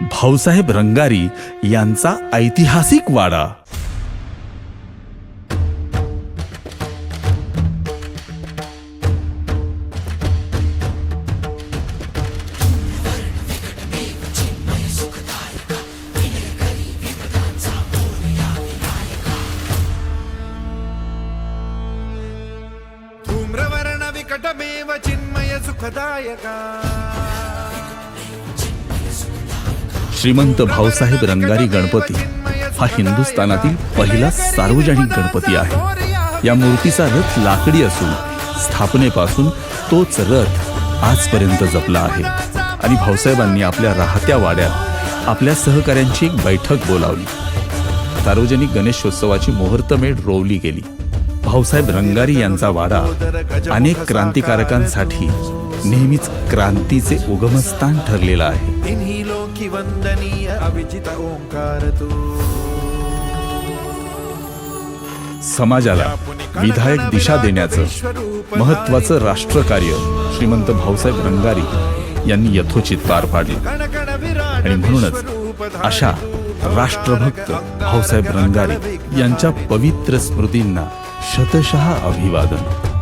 भाऊसाहेब रंगारी यांचा ऐतिहासिक वाडा. धूम्रवर्ण विकटमेव चिन्मय सुखदायका श्रीमंत भाऊसाहेब रंगारी गणपती हा हिंदुस्थानातील पहिला सार्वजनिक गणपती आहे. या मूर्तीचा रथ लाकडी असून स्थापनेपासून तोच रथ आजपर्यंत जपला आहे. आणि भाऊसाहेबांनी आपल्या राहत्या वाड्यात आपल्या सहकाऱ्यांची एक बैठक बोलावली. सार्वजनिक गणेशोत्सवाची मुहूर्तमेढ रोवली गेली. भाऊसाहेब रंगारी यांचा वाडा अनेक क्रांतिकारकांसाठी नेहमीच क्रांतीचे उगमस्थान ठरलेला आहे. समाजाला विधायक दिशा देण्याचं महत्वाचं राष्ट्रकार्य श्रीमंत भाऊसाहेब रंगारी यांनी यथोचित पार पाडलं. आणि म्हणूनच अशा राष्ट्रभक्त भाऊसाहेब रंगारी यांच्या पवित्र स्मृतींना शतशः अभिवादन।